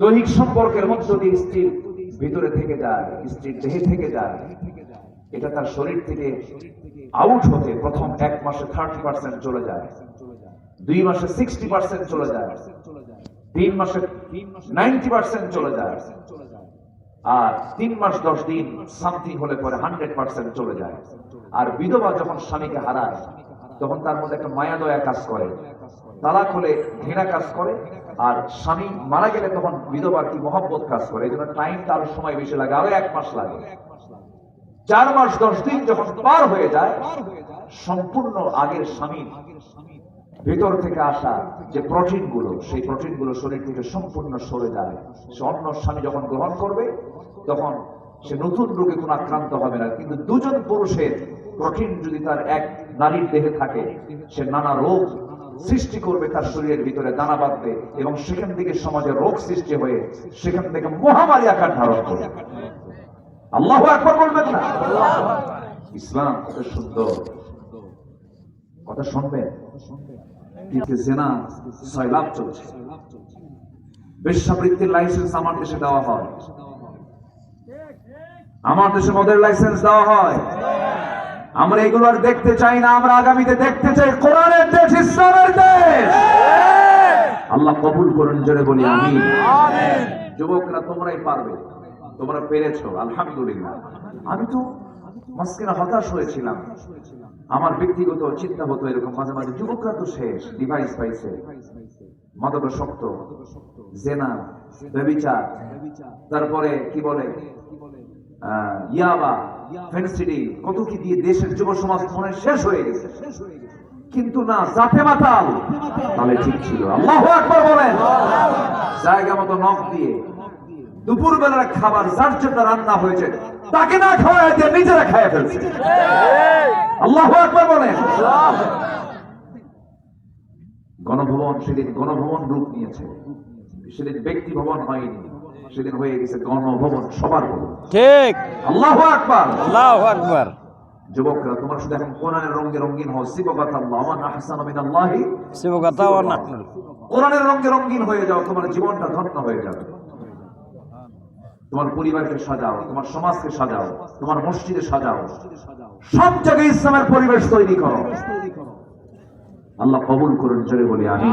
দৈহিক সম্পর্কের মধ্য দিয়ে স্ত্রীর ভিতরে থেকে যায়, স্ত্রীর দেহে থেকে যায়। এটা তার শরীর থেকে আউট হতে প্রথম এক মাসে থার্টি পার্সেন্ট চলে যায়। দুই মাসে সিক্সটি পার্সেন্ট চলে যায়। তিন মাসে নাইনটি পার্সেন্ট চলে যায়। আর তিন মাস দশ দিন সামথিং হলে পরে হান্ড্রেড পার্সেন্ট চলে যায়। আর বিধবা যখন স্বামীকে হারায় তখন তার মধ্যে একটা মায়া দয়া কাজ করে, তালাক হলে ঘৃণা কাজ করে, আর স্বামী মারা গেলে তখন বিধবার কি মহব্বত কাজ করে, এই জন্য টাইম তার সময় বেশি লাগে, আরও এক মাস লাগে। চার মাস, দশ দিন যখন পার হয়ে যায়, সম্পূর্ণ আগের স্বামী ভেতর থেকে আসা যে প্রোটিনগুলো সেই প্রোটিনগুলো শরীর থেকে সম্পূর্ণ সরে যায়। সে অন্য স্বামী যখন গ্রহণ করবে, তখন সে নতুন রোগে কোনো আক্রান্ত হবে না, কিন্তু দুজন পুরুষের প্রোটিন যদি তার এক নারীর দেহে থাকে, সে নানা রোগ সৃষ্টি করবে তার শরীরের ভিতরে, দানা বাঁধবে এবং সেখান থেকে সমাজে রোগ সৃষ্টি হয়ে সেখান থেকে মহামারী আকার ধারণ করবে। আল্লাহ একবার বলবেন না? ইসলাম কত সুন্দর। কথা শুনবেন? জেনা ছয় লাভ চলছে লাইসেন্স আমার দেশে দেওয়া হয়। আমার দেশে মদের লাইসেন্স দেওয়া হয়। আমরা এগুলো আর দেখতে চাই না আমরা আগামীতে দেখতে চাই কোরআনের দেশ ইসলামের দেশ। আল্লাহ কবুল করুন জোরে বলি আমি যুবকরা তোমরাই পারবে। তোমরা পেরেছ আলহামদুলিল্লাহ। আমি তো মাঝখানে হতাশ হয়েছিলাম। আমার ব্যক্তিগত চিন্তা হতো এরকম মাঝে মাঝে। যুবকরা তো শেষ ডিভাইস পাইছে। মাদকাসক্ত জেনা ব্যবিচার তারপরে কি বলে? ইয়াবা ফেন্সিডি কত কি দিয়ে দেশের যুব সমাজ মনে শেষ হয়ে গেছে। কিন্তু না, জাতে মাতাল তাহলে ঠিক ছিল। আল্লাহ বলেন, জায়গা মতো নখ দিয়ে দুপুর বেলার খাবার যার জন্য রান্না হয়েছে, তাকে না খাওয়া দিয়ে নিজেরা খায় ফেলছে। আল্লাহ একবার বলেন, গণভবন সেদিন গণভবন রূপ নিয়েছে। সেদিন ব্যক্তি ভবন হয়নি। সেদিন হয়ে গেছে গণভবন সবার ভবন। ঠিক। আল্লাহ আকবার। আল্লাহ আকবার। যুবকরা তোমার শুধু এখন কোরআনের রঙে রঙিন হও আল্লাহ আমার আহসান মিনাল্লাহি শিবকথা ও না কোরআনের রঙে রঙিন হয়ে যাও তোমার জীবনটা ধন্য হয়ে যাবে। তোমার পরিবারকে সাজাও তোমার সমাজকে সাজাও তোমার মসজিদে সাজাও। সব জায়গায় ইসলামের পরিবেশ তৈরি করো। আল্লাহ কবুল করুন জোরে বলি আমি